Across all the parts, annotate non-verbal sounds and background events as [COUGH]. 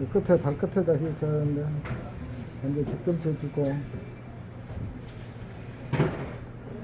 이 끝에 발끝에다 힘 줘야 하는데 완전 뒤꿈치 주고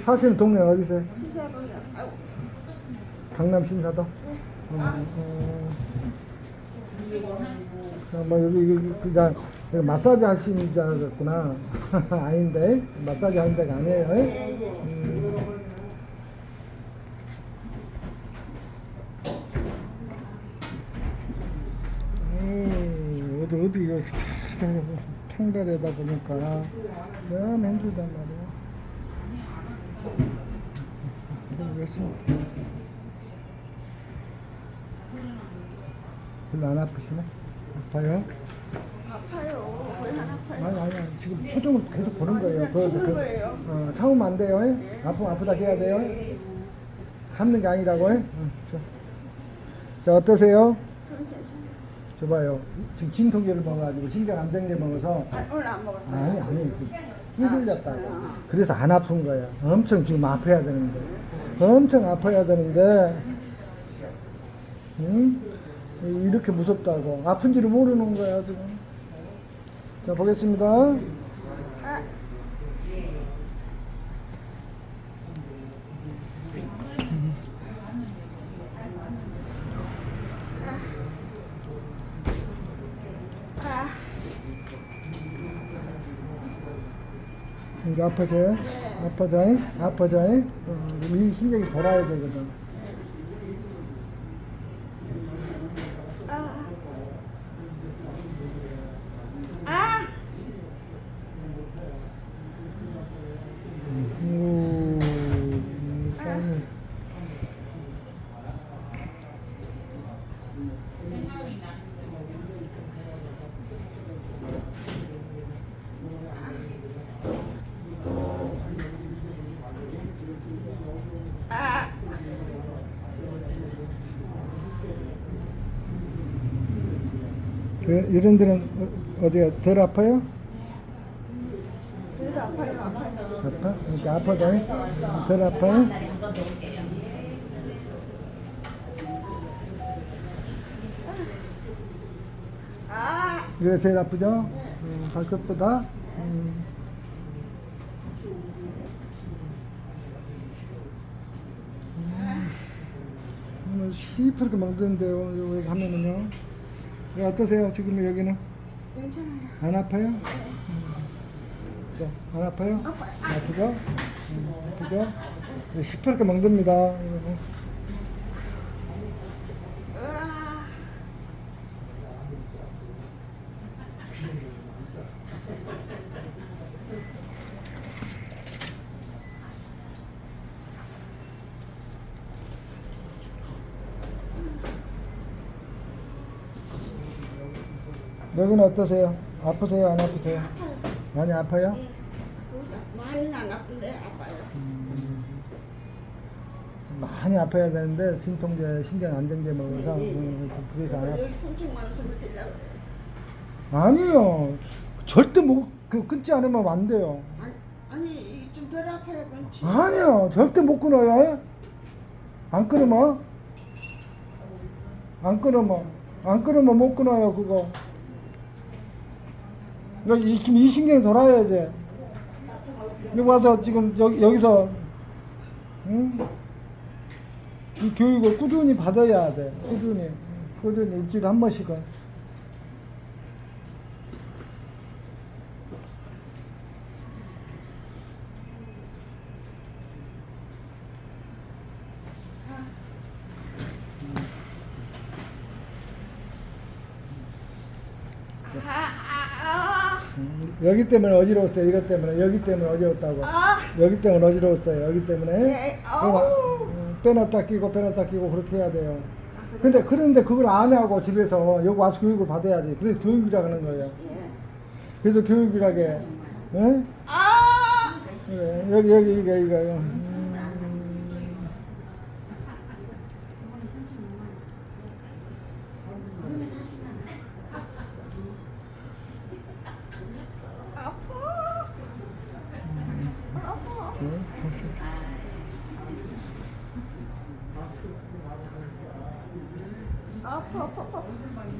사시는 동네 어디세요? 신사동이요. 아유, 강남 신사동? 어, 어. 어, 뭐 여기 여기 그냥 여기 마사지 하시는 줄 알았구나. [LAUGHS] 아닌데 마사지 하는 데가 아니에요. 예? 예, 예. 음. 어디 이거 계속 평발하다 보니까 너무 힘들단 말이야. 모르겠습니다. 별로 안 아프시네? 아파요? 아파요. 왜 안 아파요? 아니 아니 아니. 지금 표정을 계속 보는 거예요. 그냥 참는 거예요. 어, 참으면 안 돼요. 네. 아프면 아프다 해야 돼요. 예, 예. 참는 게 아니라고. 어, 자. 자 어떠세요? 그건 괜찮아요. 줘봐요. 지금 진통제를 먹어가지고 신경 안정제 먹어서 아, 오늘 안 먹었어요. 아니 아니 지금 찌들렸다고. 아. 그래서 안 아픈 거야. 엄청 지금 아파야 되는데. 엄청 아파야 되는데. 응? 이렇게 무섭다고. 아픈지를 모르는 거야 지금. 자 보겠습니다. 이제 아파져요? 아파져요? 아파져요? 어, 이 신경이 돌아야 되거든. 아. 아, 오, 짱. 아, 그, 이런 데는 어- 어디야? 덜 아파요? 그래도 아파요, 아파요. 아파? 그러니까 아파져요? 덜 아파요? 아, 이게 제일 아프죠? 음, 발끝보다? 음. 오늘 시퍼렇게 먹던데요, 여기 가면은요. 여기 어떠세요? 지금 여기는? 괜찮아요. 안 아파요? 음. 네, 안 아파요? 아파요. 아프죠? 음, 아프죠? 시퍼렇게 먹습니다. 여기는 어떠세요? 아프세요? 안 아프세요? 많이 아파요? 예. 많이는 안 아픈데 아파요. 많이 아파야 되는데 진통제, 신경 안정제 먹어서 예, 예, 예. 음, 그래서 안 그래서 아파. 여기 통증 많아서 못 들려고 그래요. 아니요. 절대 못, 그, 끊지 않으면 안 돼요. 아니, 아니 좀 덜 아파요, 그렇지. 아니요. 절대 못 끊어요. 안 끊으면? 안 끊으면? 안 끊으면 못 끊어요, 그거. 이, 이 신경이 돌아야지. 여기 와서 지금 여기, 여기서, 응? 이 교육을 꾸준히 받아야 돼. 꾸준히. 꾸준히 일주일에 한 번씩은. 아, 여기 때문에 어지러웠어요. 이것 때문에. 여기 때문에 어지러웠다고. 아, 여기 때문에 어지러웠어요. 여기 때문에. 아우. 음, 빼놨다 끼고 빼놨다 끼고 그렇게 해야 돼요. 근데 그런데 그걸 안 하고 집에서 여기 와서 교육을 받아야지. 그래서 교육이라 하는 거예요. 예. 그래서 교육이라게. 응? 아, 그래. 여기 여기 이거 이거. 음. 아파. 아파. 응? 자, 자, 자. 아파 아파 아파.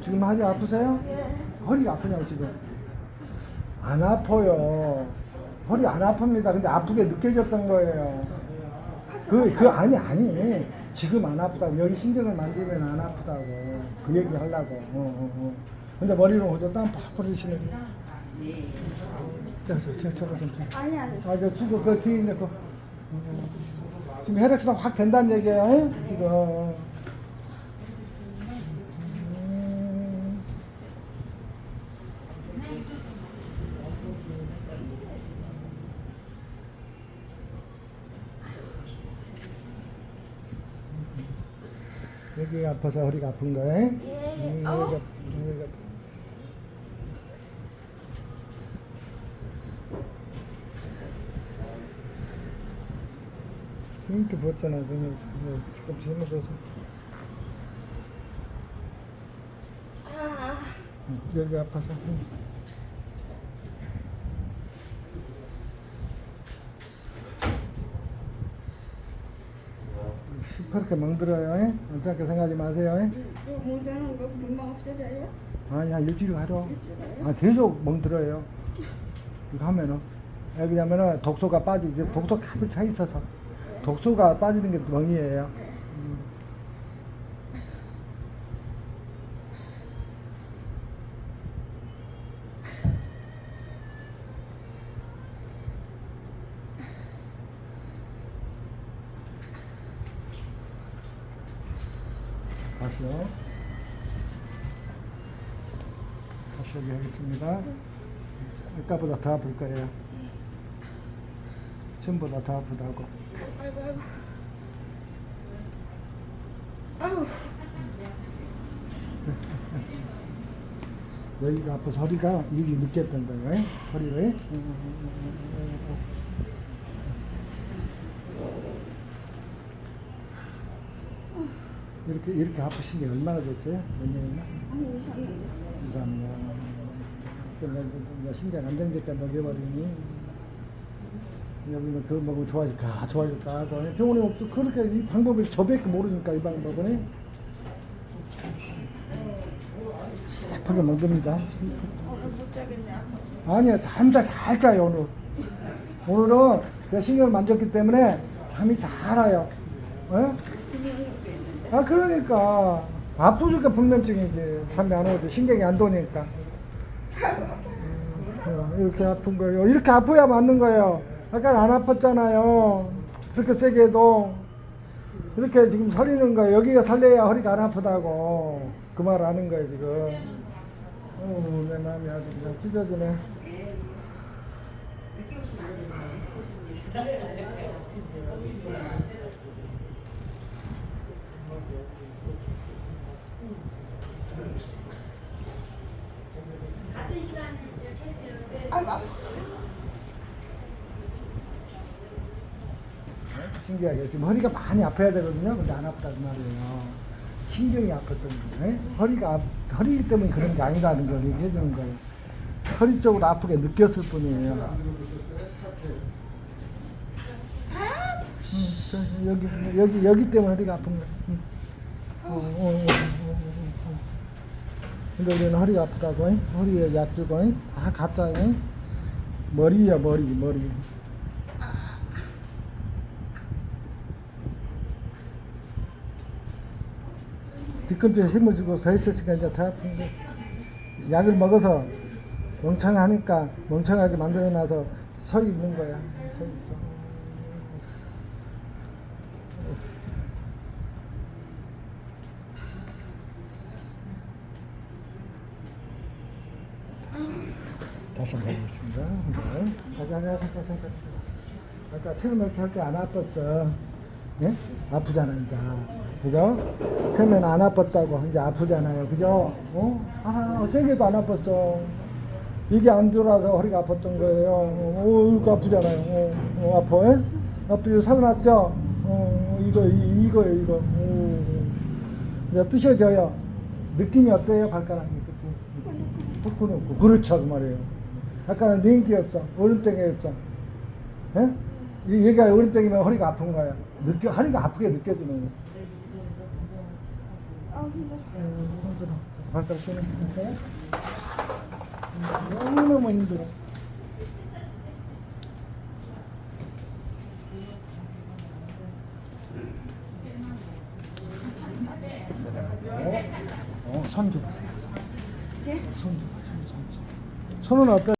지금 허리 아프세요? 예. 허리가 아프냐고 지금 안 아파요 허리 안 아픕니다 근데 아프게 느껴졌던 거예요 그, 그 아니 아니 지금 안 아프다고 여기 신경을 만지면 안 아프다고 그 얘기 하려고 어, 어, 어. 근데 머리로 호저 땀팍 흘리시네 자, 저, 저, 저거 좀 좀. 아니 아니. 아, 저 친구 그 뒤에 있는 거. 지금 혈액순환 확 된다는 얘기예요, 예? 지금. 여기가 아파서 허리가 아픈 거예요? 예. 음, 어. 여기가, 여기가 아파서. 부었잖아 지금 아. 응, 여기 아파서 응. 시퍼렇게 멍들어요 예? 어차피 생각하지 마세요 예? 이 모자는 거 금방 없어져요? 아니 한 일주일 하려 일주일에? 아 계속 멍들어요 이거 하면은 왜 그러냐면은 독소가 빠지지 독소 가득 차 있어서 독소가 빠지는 게 멍이에요 다시 여기 하겠습니다. 아까보다 더 아플 거예요. 전보다 더 아프다고. 아이고 아이고. 아우. 여기가 아파서 허리가 일이 느꼈던 거예요. 허리를. 이렇게 이렇게 아프신 게 얼마나 됐어요? 몇 년이나? 한 2, 3년 됐어요. 2, 3년. 그러니까 이제 신경 안정제까 먹여버리니 여기는 그거 먹으면 좋아질까 좋아질까 하더니 병원에 없어 그렇게 이 방법을 저밖에 모르니까 이 방법은 슬프게 먹습니다 오늘 못 자겠네 아파서. 아니요 잠잘 잘 자요 오늘 오늘은 제가 신경을 만졌기 때문에 잠이 잘 와요 어? 그냥. 아 그러니까. 아프니까 불면증이지 잠이 안 오지. 신경이 안 도니까. 어, 이렇게 아픈 거예요. 이렇게 아파야 맞는 거예요. 아까 안 아팠잖아요. 그렇게 세게 해도. 이렇게 지금 설리는 거예요. 여기가 설레야 허리가 안 아프다고. 그 말 하는 거예요 지금. 어, 내 마음이 아주 그냥 찢어지네 아이고 아파. 신기하게 지금 허리가 많이 아파야 되거든요. 근데 안 아프다고 말이에요. 신경이 아팠던 거예요. 허리가 아- 허리 때문에 그런 게 아니라는 걸 얘기해 주는 거예요. 허리 쪽으로 아프게 느꼈을 뿐이에요. 응, 저, 여기 여기 여기 때문에 허리가 아픈 거예요. 응. 어, 어, 어, 어, 어, 어. 근데 우리는 허리가 아프다고 잉? 허리에 약 주고 잉? 다 가짜 잉? 머리야 머리 머리 뒤꿈치에 힘을 주고 서 있었으니까 이제 더 아픈데 약을 먹어서 멍청하니까 멍청하게 만들어놔서 서 있는 거야 서 있어 다시 한번 해보겠습니다 네. 다시 하냐 잠깐 잠깐 잠깐 아까 처음에 이렇게 할 때 안 아팠어 예? 아프잖아 이제 그죠? 처음에는 안 아팠다고 이제 아프잖아요 그죠? 어? 아 세게도 안 아팠어 이게 안 들어와서 허리가 아팠던 거예요 어, 이거 아프잖아요 어, 어 아파 예? 아프죠? 살아났죠? 어 이거 이, 이거요 이거 어. 이제 뜨셔져요 느낌이 어때요 발가락이 그때 푸근하고 그렇죠 그 말이에요 아까는 냉기였죠. 얼음땡이였어. 예? 얘가 얼음땡이면 허리가 아픈 거야. 느껴, 허리가 아프게 느껴지는 거야. 아, 힘들어. 발가락 쓰는 거 너무너무 힘들어. 어, 어 손 좀. 예? 손 줘봐, 손, 손, 손은 어떤?